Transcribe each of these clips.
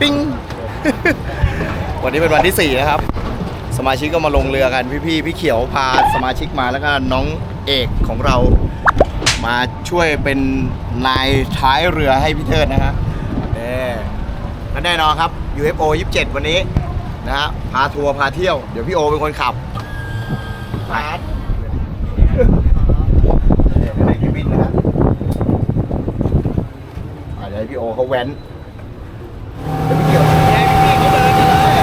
ปิ้ง วันนี้เป็นวันที่ 4 นะครับ สมาชิกก็มาลงเรือกัน พี่ๆพี่เขียวพาสมาชิกมาแล้วก็น้องเอกของเรา มาช่วยเป็นนายท้ายเรือให้พี่เทิดนะฮะเออและแน่นอนครับ UFO 27 วันนี้นะฮะพาทัวร์พาเที่ยว เดี๋ยวพี่โอเป็นคนขับพาร์ทในเคบินนะฮะอะเดี๋ยวพี่โอเขาแว้นเดี๋ยวพี่เกี่ยวให้พี่เอกเขาเดินกันเลย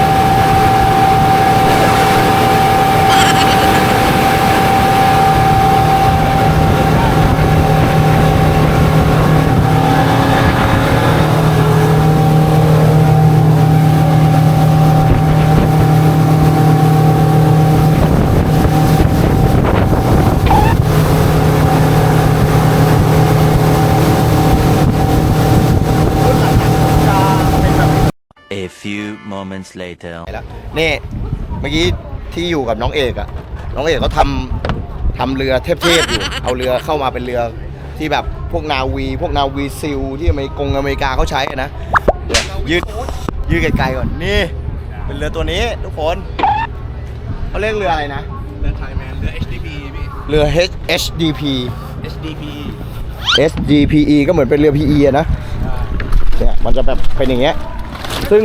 A few moments later. ไปแล้วนี่เมื่อกี้ที่อยู่กับน้องเอกอะน้องเอกเขาทำทำเรือเทพๆอยู่ เอาเรือเข้ามาเป็นเรือที่แบบพวกนาวี พวกนาวีซิลที่อเมริกงอเมริกาเขาใช้อะนะเดี๋ยวยืดยืดไกลๆก่อนนี่ เป็นเรือตัวนี้ทุกคนเขาเรียกเรืออะไรนะ เรือไทยแมน เรือ HDP พี่ เรือ H HDP HDP SDPE ก็เหมือนเป็นเรือ PE อะนะเนี่ยมันจะแบบเป็นอย่างเงี้ย ซึ่ง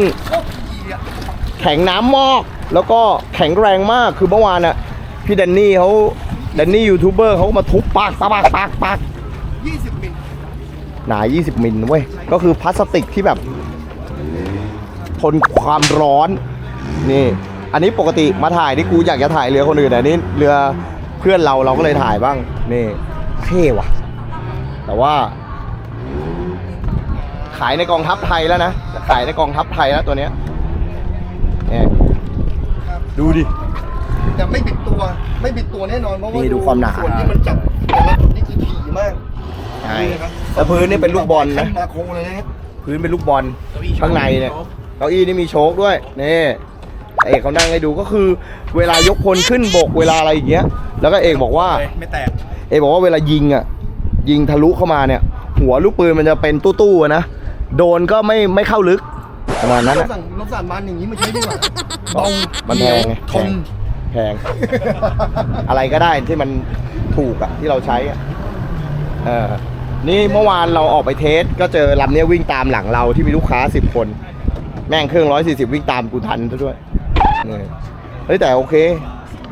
แข็งน้ำมอก แล้วก็แข็งแรงมากคือเมื่อวานน่ะพี่แดนนี่เขาแดนนี่ยูทูบเบอร์เขาก็มาทุบปากปากปากปากปาก20มิลหนา 20 มิลนะเว้ย ก็คือพลาสติกที่แบบ ทนความร้อน นี่ อันนี้ปกติมาถ่ายที่กูอยากจะถ่ายเรือคนอื่นแต่นี่เรือเพื่อนเราเราก็เลยถ่ายบ้าง นี่เท่ว่ะ แต่ว่า ขายในกองทัพไทยแล้วนะ ขายในกองทัพไทยแล้วตัวเนี้ยเนี่ยดูดิ แต่ไม่บิดตัวไม่บิดตัวแน่นอนเพราะว่านี่ดูความหนา ส่วนที่มันจับแต่ละจุดนี่คือถี่มากใช่แล้วพื้นนี่เป็นลูกบอลนะ มาโคเลยนะฮะพื้นเป็นลูกบอลข้างในเนี่ยเก้าอี้นี่มีโชคด้วยนี่เอกเขานั่งให้ดูก็คือ เวลายกพลขึ้นบกเวลาอะไรอย่างเงี้ย แล้วก็เอกบอกว่า ไม่แตกเอกบอกว่าเวลายิงอะ ยิงทะลุเข้ามาเนี่ย หัวลูกปืนมันจะเป็นตู้ๆอะนะ โดนก็ไม่ไม่เข้าลึกประมาณนั้นเราอะสั่งเราสั่งบานอย่างนี้มาใช้ดีกว่าเบามันแพงไงทน แพง อะไรก็ได้ที่มันถูกอะที่เราใช้อะเออนี่เมื่อวานเราออกไปเทสก็เจอลำเนี้ยวิ่งตามหลังเราที่มีลูกค้าสิบคน แม่งเครื่องร้อยสี่สิบวิ่งตามกูทันซะด้วยนี่เฮ้ยแต่โอเค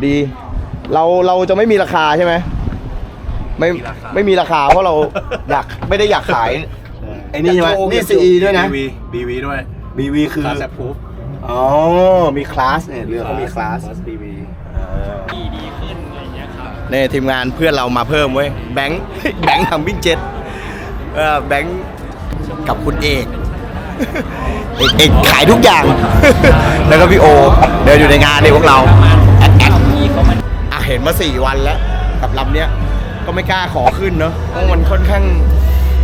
ดี เราเราจะไม่มีราคาใช่ไหมไม่ไม่มีราคาเพราะเรา อยากไม่ได้อยากขาย ไอ้นี่ใช่ไหมนี่ซีด้วยนะ BV BV ด้วย BV คือคาแซปพูฟอ๋อ มีคลาสเนี่ยเรือเขามีคลาส BV ดีดีขึ้นอะไรเงี้ยครับนี่ทีมงานเพื่อนเรามาเพิ่มเว้ยแบงค์แบงค์ทำวิ่งเจ็ตเออแบงค์กับคุณเอกเอกเอกขายทุกอย่าง แล้วก็พี่โอ เดินอยู่ในงานนี่พวกเราแอดแอดอะเห็นมาสี่วันแล้วกับลำเนี้ยก็ไม่กล้าขอขึ้นเนาะเพราะมันค่อนข้าง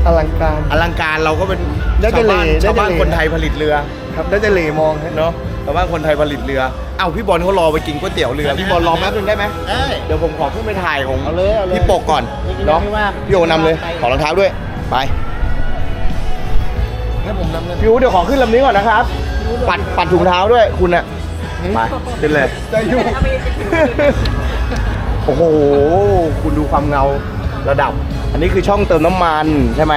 อลังการ อลังการเราก็เป็นได้แต่ชาวบ้านเหล่ชาวบ้านได้แต่เหล่คนไทยผลิตเรือครับได้จะเหลมองฮะ เนาะชาวบ้านคนไทยผลิตเรือเอ้าพี่บอลเขารอไปกินก๋วยเตี๋ยวเรือพี่บอลรอแป๊บนึงได้ไหมได้ เดี๋ยวผมขอขึ้นไปถ่ายของเอาเลยเอาเลยพี่ปกก่อนเนาะไม่ว่าพี่โอนำเลยขอรองเท้าด้วยไปให้ผมนำเลยพี่อูเดี๋ยวขอขึ้นลำนี้ก่อนนะครับ ปัดปัดถุงเท้าด้วยคุณอะไปขึ้นเลยใจอยู่โอ้โห คุณดูความเงาระดับ อันนี้คือช่องเติมน้ำมันใช่ไหม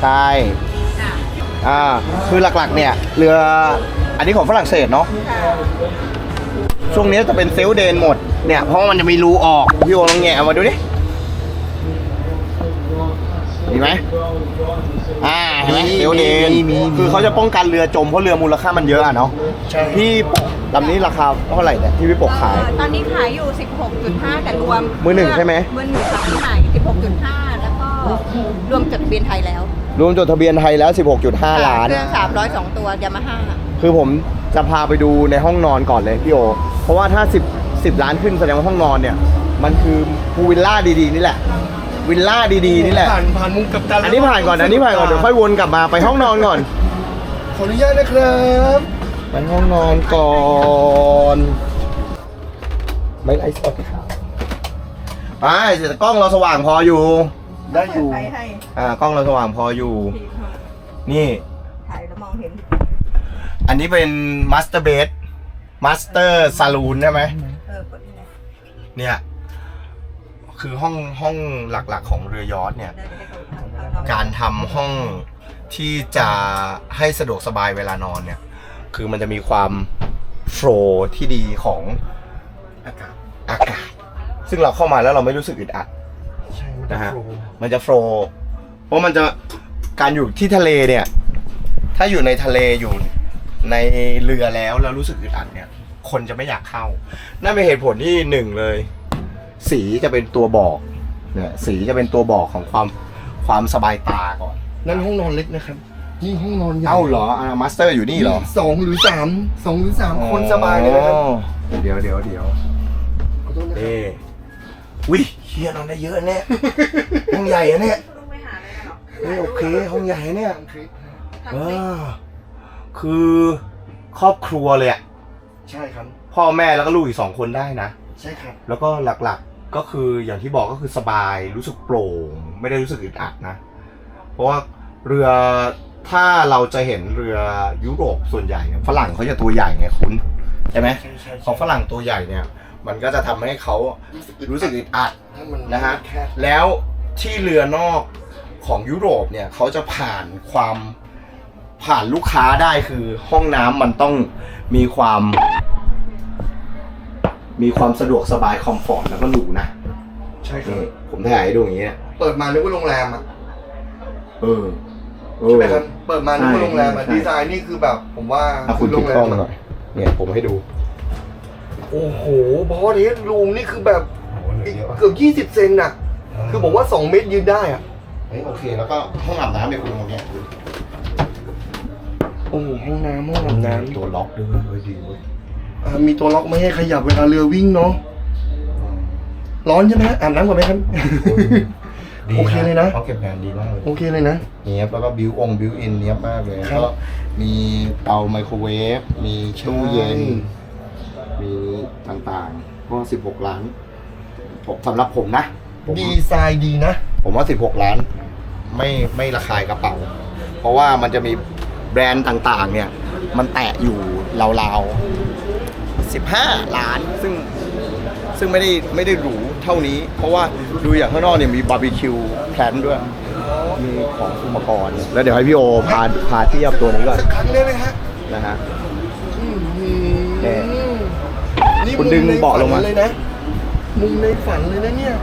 ใช่อ่าคือหลักๆเนี่ยเรืออันนี้ของฝรั่งเศสเนาะช่วงนี้จะเป็นเซลลเดนหมดเนี่ยเพราะว่ามันจะมีรูออกพี่โอลองแงะมาดูดิมีไหมอ่าเห็นไหมเซลลเดนคือเขาจะป้องกันเรือจมเพราะเรือมูลค่ามันเยอะอะเนาะใช่ พี่ปกลำนี้ราคาเท่าไหร่เนี่ยที่พี่ปกขาย เอ่อตอนนี้ขายอยู่ 16.5 แต่รวมมือหนึ่งใช่ไหม มือหนึ่งค่ะที่ใหม่16.5 แล้วก็รวมจดทะเบียนไทยแล้วรวมจดทะเบียนไทยแล้ว 16.5 ล้าน เครื่อง302 ตัวยามาฮ่าคือผมจะพาไปดูในห้องนอนก่อนเลยพี่โอ เพราะว่าถ้า 10 10 ล้านขึ้นแสดงว่าห้องนอนเนี่ย มันคือพูลวิลล่าดีๆ นี่แหละ วิลล่าดีๆ นี่แหละ ผ่านผ่านมุมกับตันอันนี้ผ่านก่อนอันนี้ผ่านก่อนเดี๋ยวค่อยวนกลับมาไปห้องนอนก่อน ขออนุญาตนะครับ ไปห้องนอนก่อนไม่ไลฟ์สดครับไปแต่กล้องเราสว่างพออยู่ ได้อยู่ถ่ายให้อ่ากล้องเราสว่างพออยู่นี่ ถ่ายแล้วมองเห็นอันนี้เป็นมาสเตอร์เบดมาสเตอร์ซาลูนใช่ไหม เออกดนี่นะเนี่ย คือห้องห้องหลักๆของเรือยอชต์เนี่ย ได้ได้เขาเขาเขาการทำห้องที่จะให้สะดวกสบายเวลานอนเนี่ย คือมันจะมีความโฟลว์ที่ดีของอากาศอากาศ ซึ่งเราเข้ามาแล้วเราไม่รู้สึกอึดอัด ใช่มันนะฮะ โฟล์มันจะโฟลว์เพราะมันจะการอยู่ที่ทะเลเนี่ย ถ้าอยู่ในทะเลอยู่ในเรือแล้วแล้วรู้สึกอึดอัดเนี่ย คนจะไม่อยากเข้า นั่นเป็นเหตุผลที่หนึ่งเลย สีจะเป็นตัวบอกเนี่ยสีจะเป็นตัวบอกของความความสบายตาก่อน นั่นห้องนอนเล็กนะครับ นี่ห้องนอนใหญ่เอ้าเหรออ่ามาสเตอร์อยู่นี่เหรอสองหรือสามสองหรือสามคนสบายเลยนะครับอ๋อเดี๋ยวเดี๋ยวเดี๋ยวขอโทษนะครับ เอ้วิเฮียนอนได้เยอะเนี่ยห้องใหญ่อะเนี่ยลูกไม่หาอะไรกันหรอเฮ้ยโอเคห้องใหญ่เนี่ย ทำคลิปเออคือครอบครัวเลยอะใช่ครับ พ่อแม่แล้วก็ลูกอีกสองคนได้นะ ใช่ครับ แล้วก็หลักๆก็คืออย่างที่บอกก็คือสบายรู้สึกโปร่ง ไม่ได้รู้สึกอึดอัดนะ เพราะว่าเรือ ถ้าเราจะเห็นเรือยุโรปส่วนใหญ่เนี่ยฝรั่งเขาจะตัวใหญ่ไงคุณใช่ไหมใช่ใช่พอฝรั่งตัวใหญ่เนี่ยมันก็จะทำให้เขารู้สึกอึดอัดถ้ามันนะฮะแค่แล้วที่เรือนอกของยุโรปเนี่ยเขาจะผ่านความผ่านลูกค้าได้คือห้องน้ำมันต้องมีความ มีความสะดวกสบายคอมฟอร์ตแล้วก็หรูนะใช่ครับนี่ผมถ่ายให้ดูอย่างนี้เนี่ยเปิดมานึกว่าโรงแรมอะเออเอ ใช่อไหมครับเปิดมานึกว่าโรงแรมอะใช่ ดีไซน์นี่คือแบบผมว่าอะคุณโรติดงแรกล้องมมาหน่อย เนี่ยผมให้ดู โอ้โหบอสนี้ลุงนี่คือแบบอีกเกือบยี่สิบเซนน่ะ คือผมว่าสองเมตรยืนได้อะเฮ้ยโอเค แล้วก็ห้องอาบน้ำเนี่ยคุณตรงเนี้ยโอ้โหห้องน้ำห้องอาบน้ำตัวล็อกด้วยเว้ยดีเว้ยอ่ามีตัวล็อกไม่ให้ขยับเวลาเรือวิ่งเนาะร้อนใช่ไหมฮะอาบน้ำก่อนไหมครับ โอเคเลยนะเขาเก็บงานดีมากเลยโอเคเลยนะ เนี้ยบแล้วก็บิวองบิวอินเนี้ยบมากเลยครับ ก็มีเตาไมโครเวฟมีตู้เย็น มีต่างๆ ก็สิบหกล้านผมสำหรับผมนะผมดีไซน์ดีนะ ผมว่าสิบหกล้าน ไม่ไม่ระคายกระเป๋า เพราะว่ามันจะมีแบรนด์ต่างๆ เนี่ย มันแตะอยู่ราวๆสิบห้าล้าน ซึ่ง ซึ่งไม่ได้ไม่ได้หรูเท่านี้ เพราะว่าดูอย่างข้างนอกเนี่ยมีบาร์บีคิวแพลนด้วย มีของอุปกรณ์ แล้วเดี๋ยวให้พี่โอพาพาเทียบตัวนี้ก่อนสักครั้งได้ไหมฮะนะฮะอื้อหือแน่นี่คุณดึงมุมในเบาะลงมา ฝันเลยนะมุมในฝันเลยนะเนี่ย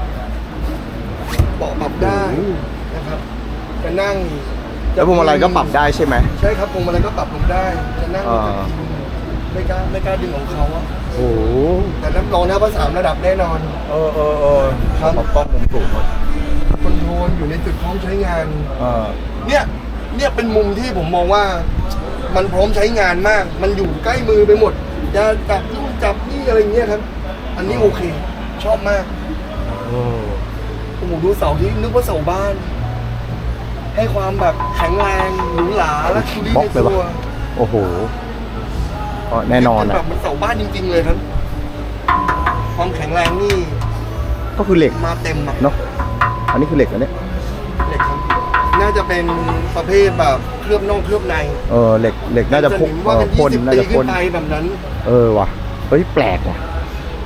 เบาะปรับได้นะครับ จะนั่งแล้วพวงมาลัยก็ปรับได้ใช่ไหม ใช่ครับพวงมาลัยก็ปรับลงได้ จะนั่งอ่า ไม่กล้าไม่กล้าดึงของเขาอะ โอ้โหแต่น้ำรองนะว่าสามระดับแน่นอน เออเออเออครับปรับกล้องมุมสูงหมดคอนโทรลอยู่ในจุดพร้อมใช้งาน เออเนี่ยเนี่ยเป็นมุมที่ผมมองว่า มันพร้อมใช้งานมาก มันอยู่ใกล้มือไปหมดจะจับนู่นจับนี่อะไรเงี้ยครับ อันนี้โอเค ชอบมากเออโอ้โหดูเสาที่นึกว่าเสาบ้าน ให้ความแบบแข็งแรงหรูหราและชูรี่บล็อกในเลยตัวปะโอ้โห ก็แน่นอนเป็อะแบบมันเสาบ้านจริง ๆ เลยครับความแข็งแรงนี่ ก็คือเหล็กมาเต็มอะเนาะอันนี้คือเหล็กนะเนี่ยเหล็กครับน่าจะเป็นประเภทแบบเคลือบนอกเคลือบใน เออเหล็กเหล็กน่าจะพกเห็นเอว่าอเป็นพ่นยี่สิบน่าปีจะขึ้พ่นนไปแบบนั้น เออว่ะเฮ้ยแปลกว่ะ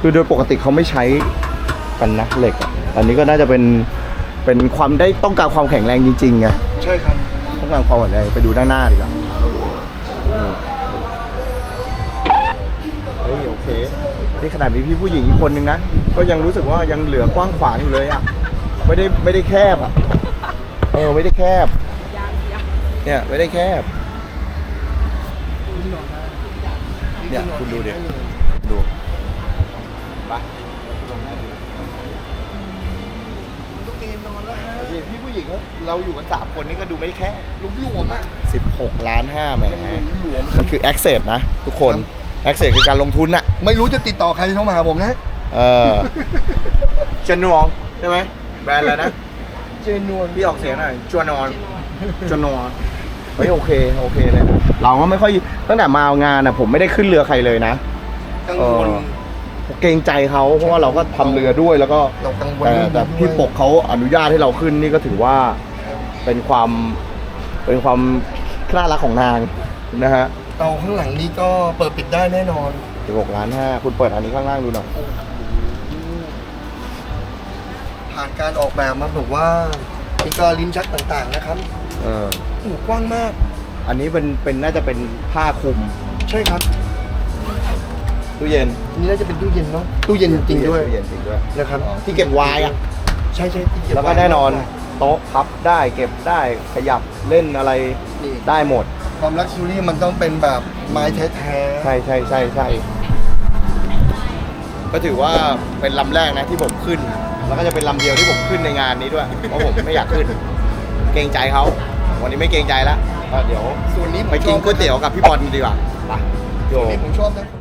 คือโดยปกติเขาไม่ใช้กันนะเหล็กอะอันนี้ก็น่าจะเป็นเป็นความได้ต้องการความแข็งแรงจริงๆไงใช่ครับต้องการความแข็งแรงไปดูด้านหน้าดีกว่า นี่ขนาดมีพี่ผู้หญิงอีกคนนึงนะก็ยังรู้สึกว่ายังเหลือกว้างขวางอยู่เลยอะไม่ได้ไม่ได้แคบอะเออไม่ได้แคบเนี่ยไม่ได้แคบเนี่ยคุณดูดิดูไปพี่พี่ผู้หญิงเราอยู่กันสามคนนี่ก็ดูไม่ได้แค่หลวมๆอะสิบหกล้านห้าแหมหลวมมันคือ access นะ ทุกคน access คือการลงทุนน่ะไม่รู้จะติดต่อใครเข้ามาหาผมนะเออจวนวงใช่ไหมแบรนด์อะไรนะเจนนวลพี่ออกเสียงหน่อยจวนอนจวนอนเฮ้ยโอเคโอเคเลยนะเราก็ไม่ค่อยตั้งแต่มางานอะผมไม่ได้ขึ้นเรือใครเลยนะกังวลเออเกรงใจเขาเพราะว่าเราก็ทำเรือด้วยแล้วก็เรากังวลแต่เรื่องแต่นี้ด้วย พี่ปกเขาอนุญาตให้เราขึ้นนี่ก็ถือว่าเป็นความเป็นความน่ารักของนางนะฮะ เตาข้างหลังนี้ก็เปิดปิดได้แน่นอน16ล้านห้าคุณเปิดอันนี้ข้างล่างดูหน่อยผ่านการออกแบบมาแบบว่ามีกรลิ้นชักต่างๆนะครับเออโอ้โหกว้างมาก อันนี้เป็นเป็นน่าจะเป็นผ้าคลุมใช่ครับ ตู้เย็นอันนี่น่าจะเป็นตู้เย็นเนาะตู้เย็นจริงๆด้วยตู้เย็นจริงด้วยนะครับที่เก็บไวน์อะ ใช่ใช่ที่เบแล้วก็ไแน่นอน โต๊ะพับได้เก็บได้ขยับเล่นอะไรนี่ได้หมด ความลักชัวรี่มันต้องเป็นแบบไม้แท้ๆ ใช่ใช่ใช่ใช่ก็ถือว่าเป็นลำแรกนะที่ผมขึ้น แล้วก็จะเป็นลำเดียวที่ผมขึ้นในงานนี้ด้วย เพราะผมไม่อยากขึ้น เกรงใจเขา วันนี้ไม่เกรงใจแล้วก็เดี๋ยว ส่วนนี้ผมไปกินชอบก๋วยเตี๋ยวกับพี่บอลดีกว่าไปโย ส่วนนี้ผมชอบนะ